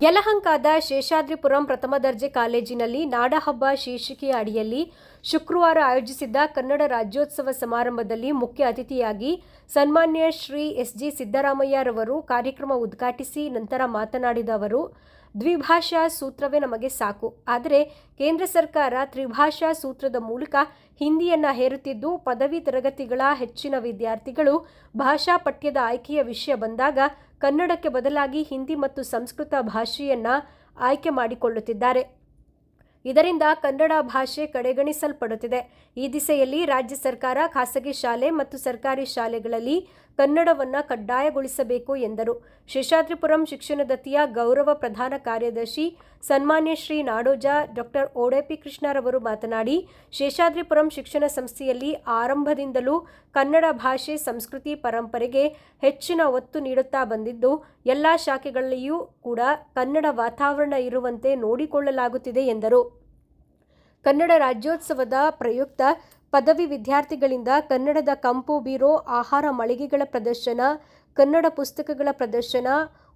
ಯಲಹಂಕದ ಶೇಷಾದ್ರಿಪುರಂ ಪ್ರಥಮ ದರ್ಜೆ ಕಾಲೇಜಿನಲ್ಲಿ ನಾಡಹಬ್ಬ ಶೀರ್ಷಿಕೆಯ ಅಡಿಯಲ್ಲಿ ಶುಕ್ರವಾರ ಆಯೋಜಿಸಿದ್ದ ಕನ್ನಡ ರಾಜ್ಯೋತ್ಸವ ಸಮಾರಂಭದಲ್ಲಿ ಮುಖ್ಯ ಅತಿಥಿಯಾಗಿ ಸನ್ಮಾನ್ಯ ಶ್ರೀ ಎಸ್ ಜಿ ಸಿದ್ದರಾಮಯ್ಯರವರು ಕಾರ್ಯಕ್ರಮ ಉದ್ಘಾಟಿಸಿ ನಂತರ ಮಾತನಾಡಿದ ಅವರು, ದ್ವಿಭಾಷಾ ಸೂತ್ರವೇ ನಮಗೆ ಸಾಕು. ಆದರೆ ಕೇಂದ್ರ ಸರ್ಕಾರ ತ್ರಿಭಾಷಾ ಸೂತ್ರದ ಮೂಲಕ ಹಿಂದಿಯನ್ನ ಹೇರುತ್ತಿದ್ದು, ಪದವಿ ತರಗತಿಗಳ ಹೆಚ್ಚಿನ ವಿದ್ಯಾರ್ಥಿಗಳು ಭಾಷಾ ಪಠ್ಯದ ಆಯ್ಕೆಯ ವಿಷಯ ಬಂದಾಗ ಕನ್ನಡಕ್ಕೆ ಬದಲಾಗಿ ಹಿಂದಿ ಮತ್ತು ಸಂಸ್ಕೃತ ಭಾಷೆಯನ್ನು ಆಯ್ಕೆ ಮಾಡಿಕೊಳ್ಳುತ್ತಿದ್ದಾರೆ. ಇದರಿಂದ ಕನ್ನಡ ಭಾಷೆ ಕಡೆಗಣಿಸಲ್ಪಡುತ್ತಿದೆ. ಈ ದಿಸೆಯಲ್ಲಿ ರಾಜ್ಯ ಸರ್ಕಾರ ಖಾಸಗಿ ಶಾಲೆ ಮತ್ತು ಸರ್ಕಾರಿ ಶಾಲೆಗಳಲ್ಲಿ ಕನ್ನಡವನ್ನು ಕಡ್ಡಾಯಗೊಳಿಸಬೇಕು ಎಂದರು. ಶೇಷಾದ್ರಿಪುರಂ ಶಿಕ್ಷಣದತ್ತಿಯ ಗೌರವ ಪ್ರಧಾನ ಕಾರ್ಯದರ್ಶಿ ಸನ್ಮಾನ್ಯ ಶ್ರೀ ನಾಡೋಜ ಡಾಕ್ಟರ್ ಓಡೆಪಿ ಕೃಷ್ಣರವರು ಮಾತನಾಡಿ, ಶೇಷಾದ್ರಿಪುರಂ ಶಿಕ್ಷಣ ಸಂಸ್ಥೆಯಲ್ಲಿ ಆರಂಭದಿಂದಲೂ ಕನ್ನಡ ಭಾಷೆ, ಸಂಸ್ಕೃತಿ, ಪರಂಪರೆಗೆ ಹೆಚ್ಚಿನ ಒತ್ತು ನೀಡುತ್ತಾ ಬಂದಿದ್ದು, ಎಲ್ಲ ಶಾಖೆಗಳಲ್ಲಿಯೂ ಕೂಡ ಕನ್ನಡ ವಾತಾವರಣ ಇರುವಂತೆ ನೋಡಿಕೊಳ್ಳಲಾಗುತ್ತಿದೆ ಎಂದರು. ಕನ್ನಡ ರಾಜ್ಯೋತ್ಸವದ ಪ್ರಯುಕ್ತ ಪದವಿ ವಿದ್ಯಾರ್ಥಿಗಳಿಂದ ಕನ್ನಡದ ಕಂಪು ಬೀರೋ ಆಹಾರ ಮಳಿಗೆಗಳ ಪ್ರದರ್ಶನ, ಕನ್ನಡ ಪುಸ್ತಕಗಳ ಪ್ರದರ್ಶನ,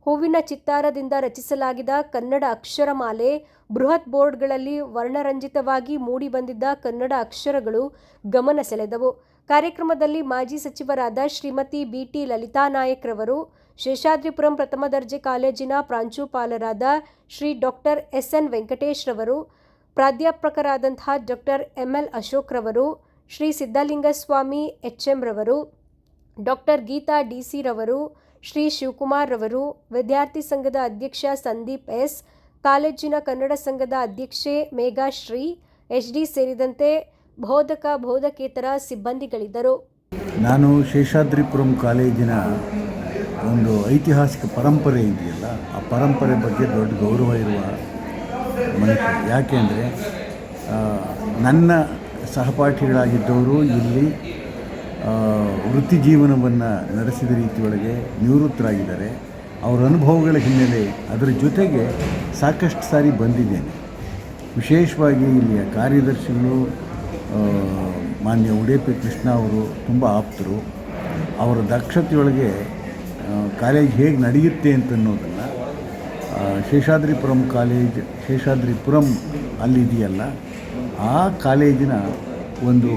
ಹೂವಿನ ಚಿತ್ತಾರದಿಂದ ರಚಿಸಲಾಗಿದ ಕನ್ನಡ ಅಕ್ಷರಮಾಲೆ, ಬೃಹತ್ ಬೋರ್ಡ್ಗಳಲ್ಲಿ ವರ್ಣರಂಜಿತವಾಗಿ ಮೂಡಿಬಂದಿದ್ದ ಕನ್ನಡ ಅಕ್ಷರಗಳು ಗಮನ ಸೆಳೆದವು. ಕಾರ್ಯಕ್ರಮದಲ್ಲಿ ಮಾಜಿ ಸಚಿವರಾದ ಶ್ರೀಮತಿ ಬಿಟಿ ಲಲಿತಾ ನಾಯಕ್ರವರು ಶೇಷಾದ್ರಿಪುರಂ ಪ್ರಥಮ ದರ್ಜೆ ಕಾಲೇಜಿನ ಪ್ರಾಂಶುಪಾಲರಾದ Shri doctor S N Venkatesh ರವರು ಪ್ರಾಧ್ಯಾಪಕರಾದಂತಹ ಡಾಕ್ಟರ್ ಎಂ ಎಲ್ ಅಶೋಕ್ರವರು ಶ್ರೀ ಸಿದ್ದಲಿಂಗಸ್ವಾಮಿ ಎಚ್ ಎಂ ರವರು, ಡಾಕ್ಟರ್ ಗೀತಾ ಡಿ ಸಿ ರವರು, ಶ್ರೀ ಶಿವಕುಮಾರ್ ರವರು, ವಿದ್ಯಾರ್ಥಿ ಸಂಘದ ಅಧ್ಯಕ್ಷ ಸಂದೀಪ್ ಎಸ್, ಕಾಲೇಜಿನ ಕನ್ನಡ ಸಂಘದ ಅಧ್ಯಕ್ಷೆ ಮೇಘಾಶ್ರೀ ಎಚ್ ಡಿ ಸೇರಿದಂತೆ ಬೋಧಕ ಬೋಧಕೇತರ ಸಿಬ್ಬಂದಿಗಳಿದ್ದರು. ನಾನು ಶೇಷಾದ್ರಿಪುರಂ ಕಾಲೇಜಿನ ಒಂದು ಐತಿಹಾಸಿಕ ಪರಂಪರೆ ಇದೆಯಲ್ಲ, ಆ ಪರಂಪರೆ ಬಗ್ಗೆ ದೊಡ್ಡ ಗೌರವ ಇರುವ ಮನುಷ್ಯ ಯಾಕೆ ಅಂದರೆ ನನ್ನ ಸಹಪಾಠಿಗಳಾಗಿದ್ದವರು ಇಲ್ಲಿ ವೃತ್ತಿ ಜೀವನವನ್ನು ನಡೆಸಿದ ರೀತಿಯೊಳಗೆ ನಿವೃತ್ತರಾಗಿದ್ದಾರೆ. ಅವರ ಅನುಭವಗಳ ಹಿನ್ನೆಲೆ ಅದರ ಜೊತೆಗೆ ಸಾಕಷ್ಟು ಸಾರಿ ಬಂದಿದ್ದೇನೆ. ವಿಶೇಷವಾಗಿ ಇಲ್ಲಿಯ ಕಾರ್ಯದರ್ಶಿಗಳು ಮಾನ್ಯ ಉಡೇಪಿ ಕೃಷ್ಣ ಅವರು ತುಂಬ ಆಪ್ತರು. ಅವರ ದಕ್ಷತೆಯೊಳಗೆ ಕಾಲೇಜ್ ಹೇಗೆ ನಡೆಯುತ್ತೆ ಅಂತನ್ನೋದು ಶೇಷಾದ್ರಿಪುರಂ ಕಾಲೇಜ್, ಶೇಷಾದ್ರಿಪುರಂ ಅಲ್ಲಿದೆಯಲ್ಲ ಆ ಕಾಲೇಜಿನ ಒಂದು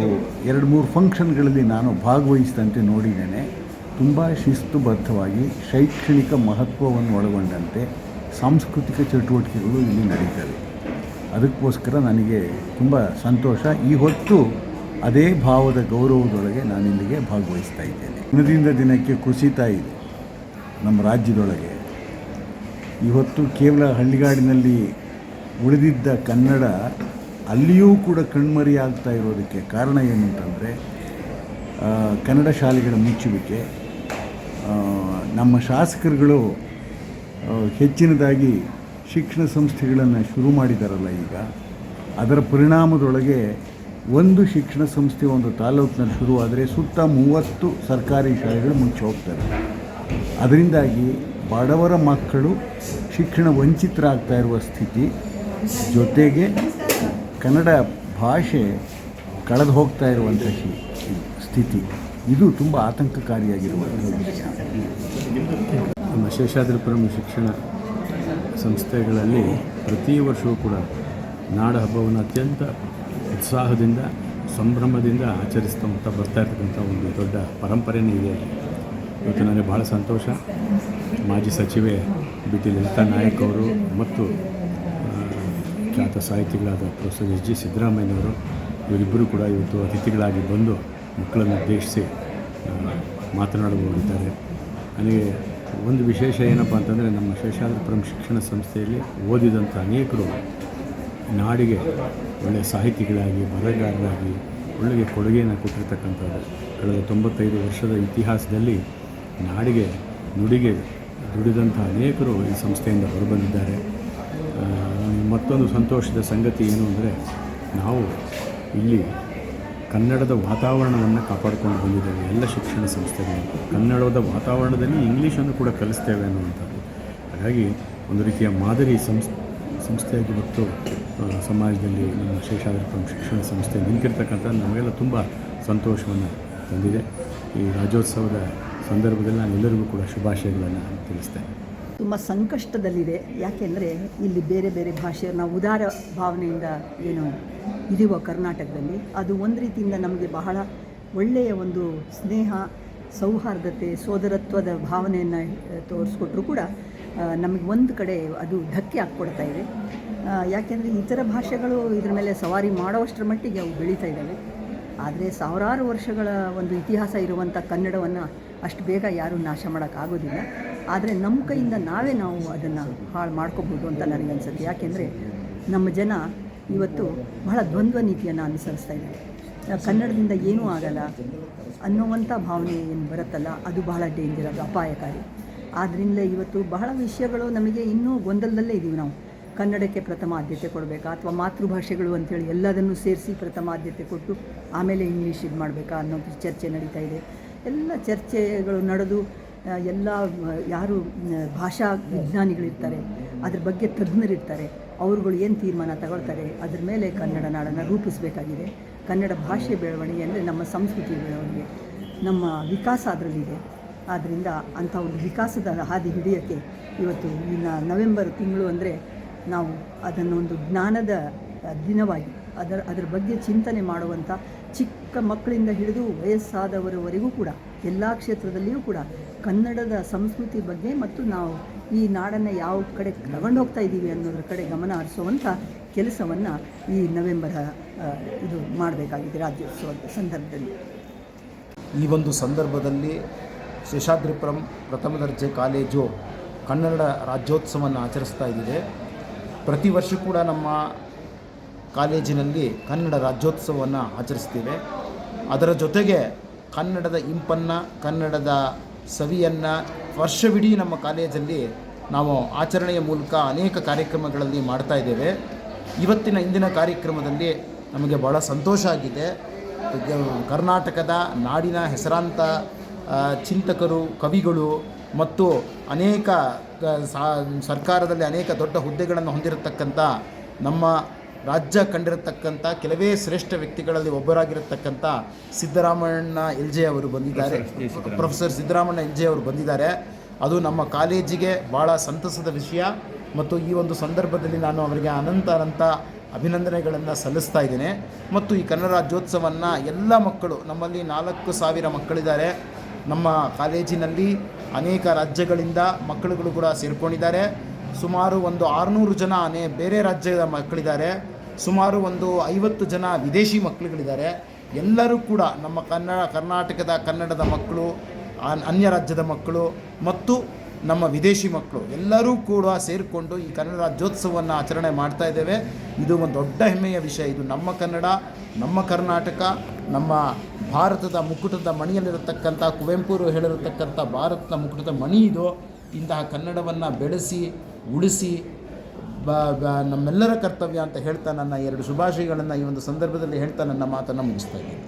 ಎರಡು ಮೂರು ಫಂಕ್ಷನ್ಗಳಲ್ಲಿ ನಾನು ಭಾಗವಹಿಸಿದಂತೆ ನೋಡಿದ್ದೇನೆ. ತುಂಬ ಶಿಸ್ತುಬದ್ಧವಾಗಿ ಶೈಕ್ಷಣಿಕ ಮಹತ್ವವನ್ನು ಒಳಗೊಂಡಂತೆ ಸಾಂಸ್ಕೃತಿಕ ಚಟುವಟಿಕೆಗಳು ಇಲ್ಲಿ ನಡೀತವೆ. ಅದಕ್ಕೋಸ್ಕರ ನನಗೆ ತುಂಬ ಸಂತೋಷ. ಈ ಹೊತ್ತು ಅದೇ ಭಾವದ ಗೌರವದೊಳಗೆ ನಾನು ಇಲ್ಲಿಗೆ ಭಾಗವಹಿಸ್ತಾ ಇದ್ದೇನೆ. ದಿನದಿಂದ ದಿನಕ್ಕೆ ಕುಸಿತಾ ಇದೆ ನಮ್ಮ ರಾಜ್ಯದೊಳಗೆ. ಇವತ್ತು ಕೇವಲ ಹಳ್ಳಿಗಾಡಿನಲ್ಲಿ ಉಳಿದಿದ್ದ ಕನ್ನಡ ಅಲ್ಲಿಯೂ ಕೂಡ ಕಣ್ಮರಿ ಆಗ್ತಾ ಇರೋದಕ್ಕೆ ಕಾರಣ ಏನು ಅಂತಂದರೆ ಕನ್ನಡ ಶಾಲೆಗಳ ಮುಚ್ಚುವಿಕೆ ನಮ್ಮ ಶಾಸಕರುಗಳು ಹೆಚ್ಚಿನದಾಗಿ ಶಿಕ್ಷಣ ಸಂಸ್ಥೆಗಳನ್ನು ಶುರು ಮಾಡಿದಾರಲ್ಲ ಈಗ. ಅದರ ಪರಿಣಾಮದೊಳಗೆ ಒಂದು ಶಿಕ್ಷಣ ಸಂಸ್ಥೆ ಒಂದು ತಾಲೂಕಿನಲ್ಲಿ ಶುರುವಾದರೆ ಸುತ್ತ ಮೂವತ್ತು ಸರ್ಕಾರಿ ಶಾಲೆಗಳು ಮುಚ್ಚಿ ಹೋಗ್ತಾರೆ ಅದರಿಂದಾಗಿ ಬಡವರ ಮಕ್ಕಳು ಶಿಕ್ಷಣ ವಂಚಿತರಾಗ್ತಾ ಇರುವ ಸ್ಥಿತಿ, ಜೊತೆಗೆ ಕನ್ನಡ ಭಾಷೆ ಕಳೆದು ಹೋಗ್ತಾ ಇರುವಂಥ ಸ್ಥಿತಿ, ಇದು ತುಂಬ ಆತಂಕಕಾರಿಯಾಗಿರುವಂಥ ನಮ್ಮ ಶೇಷಾದ್ರಿಪುರಂ ಶಿಕ್ಷಣ ಸಂಸ್ಥೆಗಳಲ್ಲಿ ಪ್ರತಿ ವರ್ಷವೂ ಕೂಡ ನಾಡ ಹಬ್ಬವನ್ನು ಅತ್ಯಂತ ಉತ್ಸಾಹದಿಂದ, ಸಂಭ್ರಮದಿಂದ ಆಚರಿಸ್ತಾ ಬರ್ತಾ ಇರ್ತಕ್ಕಂಥ ಒಂದು ದೊಡ್ಡ ಪರಂಪರೆಯೇ ಇದೆ. ಇವತ್ತು ನನಗೆ ಭಾಳ ಸಂತೋಷ. ಮಾಜಿ ಸಚಿವೆ ಬಿ ಟಿ ಲಲಿತಾ ನಾಯಕ್ ಅವರು ಮತ್ತು ಖ್ಯಾತ ಸಾಹಿತಿಗಳಾದ ಪ್ರೊಫೆಸರ್ ಎಸ್ ಜಿ ಸಿದ್ದರಾಮಯ್ಯನವರು, ಇವರಿಬ್ಬರು ಕೂಡ ಇವತ್ತು ಅತಿಥಿಗಳಾಗಿ ಬಂದು ಮಕ್ಕಳನ್ನು ಉದ್ದೇಶಿಸಿ ಮಾತನಾಡಬಹುದಿದ್ದಾರೆ ನನಗೆ ಒಂದು ವಿಶೇಷ ಏನಪ್ಪ ಅಂತಂದರೆ, ನಮ್ಮ ಶೇಷಾದ್ರಿಪುರಂ ಶಿಕ್ಷಣ ಸಂಸ್ಥೆಯಲ್ಲಿ ಓದಿದಂಥ ಅನೇಕರು ನಾಡಿಗೆ ಒಳ್ಳೆಯ ಸಾಹಿತಿಗಳಾಗಿ, ಬರಹಗಾರರಾಗಿ, ಒಳ್ಳೆಯ ಕೊಡುಗೆಯನ್ನು ಕೊಟ್ಟಿರ್ತಕ್ಕಂಥದ್ದು ಕಳೆದ ತೊಂಬತ್ತೈದು ವರ್ಷದ ಇತಿಹಾಸದಲ್ಲಿ ನಾಡಿಗೆ ನುಡಿಗೆ ದುಡಿದಂಥ ಅನೇಕರು ಈ ಸಂಸ್ಥೆಯಿಂದ ಹೊರಬಂದಿದ್ದಾರೆ. ಮತ್ತೊಂದು ಸಂತೋಷದ ಸಂಗತಿ ಏನು ಅಂದರೆ, ನಾವು ಇಲ್ಲಿ ಕನ್ನಡದ ವಾತಾವರಣವನ್ನು ಕಾಪಾಡಿಕೊಂಡು ಬಂದಿದ್ದೇವೆ, ಎಲ್ಲ ಶಿಕ್ಷಣ ಸಂಸ್ಥೆಗಳು. ಕನ್ನಡದ ವಾತಾವರಣದಲ್ಲಿ ಇಂಗ್ಲೀಷನ್ನು ಕೂಡ ಕಲಿಸ್ತೇವೆ ಅನ್ನುವಂಥದ್ದು. ಹಾಗಾಗಿ ಒಂದು ರೀತಿಯ ಮಾದರಿ ಸಂಸ್, ಸಂಸ್ಥೆಯಾಗಿ ಇವತ್ತು ಸಮಾಜದಲ್ಲಿ ನಮ್ಮ ಶಿಕ್ಷಣ ಸಂಸ್ಥೆ ನಿಂತಿರ್ತಕ್ಕಂಥ ನಮಗೆಲ್ಲ ತುಂಬ ಸಂತೋಷವನ್ನು ತಂದಿದೆ. ಈ ರಾಜ್ಯೋತ್ಸವದ ಸಂದರ್ಭದಲ್ಲಿ ನಾನು ಎಲ್ಲರಿಗೂ ಕೂಡ ಶುಭಾಶಯಗಳನ್ನು ತಿಳಿಸ್ತೇನೆ. ತುಂಬ ಸಂಕಷ್ಟದಲ್ಲಿದೆ. ಯಾಕೆಂದರೆ ಇಲ್ಲಿ ಬೇರೆ ಬೇರೆ ಭಾಷೆ ನಾವು ಉದಾರ ಭಾವನೆಯಿಂದ ಏನು ಇದೀವೋ ಕರ್ನಾಟಕದಲ್ಲಿ. ಅದು ಒಂದು ರೀತಿಯಿಂದ ನಮಗೆ ಬಹಳ ಒಳ್ಳೆಯ ಒಂದು ಸ್ನೇಹ, ಸೌಹಾರ್ದತೆ, ಸೋದರತ್ವದ ಭಾವನೆಯನ್ನು ತೋರಿಸ್ಕೊಟ್ರು ಕೂಡ ನಮಗೆ ಒಂದು ಕಡೆ ಅದು ಧಕ್ಕೆ ಹಾಕ್ಕೊಡ್ತಾ ಇದೆ. ಯಾಕೆಂದರೆ ಇತರ ಭಾಷೆಗಳು ಇದ್ರ ಮೇಲೆ ಸವಾರಿ ಮಾಡೋವಷ್ಟರ ಮಟ್ಟಿಗೆ ಅವು ಬೆಳೀತಾ ಇದ್ದಾವೆ. ಆದರೆ ಸಾವಿರಾರು ವರ್ಷಗಳ ಒಂದು ಇತಿಹಾಸ ಇರುವಂಥ ಕನ್ನಡವನ್ನು ಅಷ್ಟು ಬೇಗ ಯಾರೂ ನಾಶ ಮಾಡೋಕ್ಕಾಗೋದಿಲ್ಲ ಆದರೆ ನಮ್ಮ ಕೈಯಿಂದ ನಾವೇ ನಾವು ಅದನ್ನು ಹಾಳು ಮಾಡ್ಕೋಬೋದು ಅಂತ ನನಗೆ ಅನಿಸುತ್ತೆ. ಯಾಕೆಂದರೆ ನಮ್ಮ ಜನ ಇವತ್ತು ಬಹಳ ದ್ವಂದ್ವ ನೀತಿಯನ್ನು ಅನುಸರಿಸ್ತಾ ಇದ್ದಾರೆ. ಕನ್ನಡದಿಂದ ಏನೂ ಆಗಲ್ಲ ಅನ್ನುವಂಥ ಭಾವನೆ ಏನು ಬರುತ್ತಲ್ಲ, ಅದು ಬಹಳ ಡೇಂಜರ್, ಅದು ಅಪಾಯಕಾರಿ. ಆದ್ದರಿಂದ ಇವತ್ತು ಬಹಳ ವಿಷಯಗಳು ನಮಗೆ ಇನ್ನೂ ಗೊಂದಲದಲ್ಲೇ ಇದ್ದೀವಿ ನಾವು. ಕನ್ನಡಕ್ಕೆ ಪ್ರಥಮ ಆದ್ಯತೆ ಕೊಡಬೇಕಾ? ಅಥವಾ ಮಾತೃಭಾಷೆಗಳು ಅಂಥೇಳಿ ಎಲ್ಲದನ್ನು ಸೇರಿಸಿ ಪ್ರಥಮ ಆದ್ಯತೆ ಕೊಟ್ಟು ಆಮೇಲೆ ಇಂಗ್ಲೀಷ್ ಇದು ಮಾಡಬೇಕಾ ಅನ್ನೋ ಚರ್ಚೆ ನಡೀತಾ ಇದೆ. ಎಲ್ಲ ಚರ್ಚೆಗಳು ನಡೆದು ಎಲ್ಲ ಯಾರು ಭಾಷಾ ವಿಜ್ಞಾನಿಗಳಿರ್ತಾರೆ, ಅದ್ರ ಬಗ್ಗೆ ತಜ್ಞರಿರ್ತಾರೆ, ಅವರುಗಳು ಏನು ತೀರ್ಮಾನ ತಗೊಳ್ತಾರೆ, ಅದ್ರ ಮೇಲೆ ಕನ್ನಡ ನಾಡನ್ನು ರೂಪಿಸಬೇಕಾಗಿದೆ. ಕನ್ನಡ ಭಾಷೆ ಬೆಳವಣಿಗೆ ಅಂದರೆ ನಮ್ಮ ಸಂಸ್ಕೃತಿ ಬೆಳವಣಿಗೆ, ನಮ್ಮ ವಿಕಾಸ ಅದರಲ್ಲಿದೆ. ಆದ್ದರಿಂದ ಅಂಥ ಒಂದು ವಿಕಾಸದ ಹಾದಿ ಹಿಡಿಯೋಕ್ಕೆ ಇವತ್ತು ಇನ್ನು ನವೆಂಬರ್ ತಿಂಗಳು ಅಂದರೆ ನಾವು ಅದನ್ನು ಒಂದು ಜ್ಞಾನದ ದಿನವಾಗಿ ಅದರ ಅದರ ಬಗ್ಗೆ ಚಿಂತನೆ ಮಾಡುವಂಥ ಚಿಕ್ಕ ಮಕ್ಕಳಿಂದ ಹಿಡಿದು ವಯಸ್ಸಾದವರವರೆಗೂ ಕೂಡ, ಎಲ್ಲ ಕ್ಷೇತ್ರದಲ್ಲಿಯೂ ಕೂಡ ಕನ್ನಡದ ಸಂಸ್ಕೃತಿ ಬಗ್ಗೆ ಮತ್ತು ನಾವು ಈ ನಾಡನ್ನು ಯಾವ ಕಡೆ ತಗೊಂಡು ಹೋಗ್ತಾ ಇದ್ದೀವಿ ಅನ್ನೋದ್ರ ಕಡೆ ಗಮನ ಹರಿಸುವಂಥ ಕೆಲಸವನ್ನು ಈ ನವೆಂಬರ್ ಇದು ಮಾಡಬೇಕಾಗಿದೆ ರಾಜ್ಯೋತ್ಸವದ ಸಂದರ್ಭದಲ್ಲಿ. ಈ ಒಂದು ಸಂದರ್ಭದಲ್ಲಿ ಶೇಷಾದ್ರಿಪುರಂ ಪ್ರಥಮ ದರ್ಜೆ ಕಾಲೇಜು ಕನ್ನಡ ರಾಜ್ಯೋತ್ಸವವನ್ನು ಆಚರಿಸ್ತಾ ಇದ್ದಿದೆ ಪ್ರತಿ ವರ್ಷ ಕೂಡ ನಮ್ಮ ಕಾಲೇಜಿನಲ್ಲಿ ಕನ್ನಡ ರಾಜ್ಯೋತ್ಸವವನ್ನು ಆಚರಿಸ್ತೇವೆ. ಅದರ ಜೊತೆಗೆ ಕನ್ನಡದ ಇಂಪನ್ನು, ಕನ್ನಡದ ಸವಿಯನ್ನು ವರ್ಷವಿಡೀ ನಮ್ಮ ಕಾಲೇಜಲ್ಲಿ ನಾವು ಆಚರಣೆಯ ಮೂಲಕ ಅನೇಕ ಕಾರ್ಯಕ್ರಮಗಳಲ್ಲಿ ಮಾಡ್ತಾ ಇದ್ದೇವೆ. ಇವತ್ತಿನ ಇಂದಿನ ಕಾರ್ಯಕ್ರಮದಲ್ಲಿ ನಮಗೆ ಬಹಳ ಸಂತೋಷ ಆಗಿದೆ. ಕರ್ನಾಟಕದ ನಾಡಿನ ಹೆಸರಾಂತ ಚಿಂತಕರು, ಕವಿಗಳು ಮತ್ತು ಅನೇಕ ಸರ್ಕಾರದಲ್ಲಿ ಅನೇಕ ದೊಡ್ಡ ಹುದ್ದೆಗಳನ್ನು ಹೊಂದಿರತಕ್ಕಂಥ ನಮ್ಮ ರಾಜ್ಯ ಕಂಡಿರತಕ್ಕಂಥ ಕೆಲವೇ ಶ್ರೇಷ್ಠ ವ್ಯಕ್ತಿಗಳಲ್ಲಿ ಒಬ್ಬರಾಗಿರತಕ್ಕಂಥ ಸಿದ್ದರಾಮಣ್ಣ ಎಲ್ ಜೆ ಅವರು ಬಂದಿದ್ದಾರೆ. ಪ್ರೊಫೆಸರ್ ಸಿದ್ದರಾಮಣ್ಣ ಎಲ್ ಜೆ ಅವರು ಬಂದಿದ್ದಾರೆ. ಅದು ನಮ್ಮ ಕಾಲೇಜಿಗೆ ಭಾಳ ಸಂತಸದ ವಿಷಯ ಮತ್ತು ಈ ಒಂದು ಸಂದರ್ಭದಲ್ಲಿ ನಾನು ಅವರಿಗೆ ಅನಂತ ಅನಂತ ಅಭಿನಂದನೆಗಳನ್ನು ಸಲ್ಲಿಸ್ತಾ ಇದ್ದೇನೆ. ಮತ್ತು ಈ ಕನ್ನಡ ರಾಜ್ಯೋತ್ಸವವನ್ನು ಎಲ್ಲ ಮಕ್ಕಳು ನಮ್ಮಲ್ಲಿ ನಾಲ್ಕು ಸಾವಿರ ಮಕ್ಕಳಿದ್ದಾರೆ. ನಮ್ಮ ಕಾಲೇಜಿನಲ್ಲಿ ಅನೇಕ ರಾಜ್ಯಗಳಿಂದ ಮಕ್ಕಳುಗಳು ಕೂಡ ಸೇರ್ಕೊಂಡಿದ್ದಾರೆ. ಸುಮಾರು ಒಂದು ಆರುನೂರು ಜನ ಅನೇ ಬೇರೆ ರಾಜ್ಯದ ಮಕ್ಕಳಿದ್ದಾರೆ. ಸುಮಾರು ಒಂದು ಐವತ್ತು ಜನ ವಿದೇಶಿ ಮಕ್ಕಳುಗಳಿದ್ದಾರೆ. ಎಲ್ಲರೂ ಕೂಡ ನಮ್ಮ ಕನ್ನಡ, ಕರ್ನಾಟಕದ ಕನ್ನಡದ ಮಕ್ಕಳು, ಅನ್- ಅನ್ಯ ರಾಜ್ಯದ ಮಕ್ಕಳು ಮತ್ತು ನಮ್ಮ ವಿದೇಶಿ ಮಕ್ಕಳು ಎಲ್ಲರೂ ಕೂಡ ಸೇರಿಕೊಂಡು ಈ ಕನ್ನಡ ರಾಜ್ಯೋತ್ಸವವನ್ನು ಆಚರಣೆ ಮಾಡ್ತಾ ಇದ್ದೇವೆ. ಇದು ಒಂದು ದೊಡ್ಡ ಹೆಮ್ಮೆಯ ವಿಷಯ. ಇದು ನಮ್ಮ ಕನ್ನಡ, ನಮ್ಮ ಕರ್ನಾಟಕ, ನಮ್ಮ ಭಾರತದ ಮುಕುಟದ ಮಣಿಯಲ್ಲಿರತಕ್ಕಂಥ, ಕುವೆಂಪುರು ಹೇಳಿರತಕ್ಕಂಥ ಭಾರತದ ಮುಕುಟದ ಮಣಿ ಇದು. ಇಂತಹ ಕನ್ನಡವನ್ನು ಬೆಳೆಸಿ, ಉಳಿಸಿ, ಬ ನಮ್ಮೆಲ್ಲರ ಕರ್ತವ್ಯ ಅಂತ ಹೇಳ್ತಾ ನನ್ನ ಎರಡು ಶುಭಾಶಯಗಳನ್ನು ಈ ಒಂದು ಸಂದರ್ಭದಲ್ಲಿ ಹೇಳ್ತಾ ನನ್ನ ಮಾತನ್ನು ಮುಗಿಸ್ತಾ ಇದ್ದೀನಿ.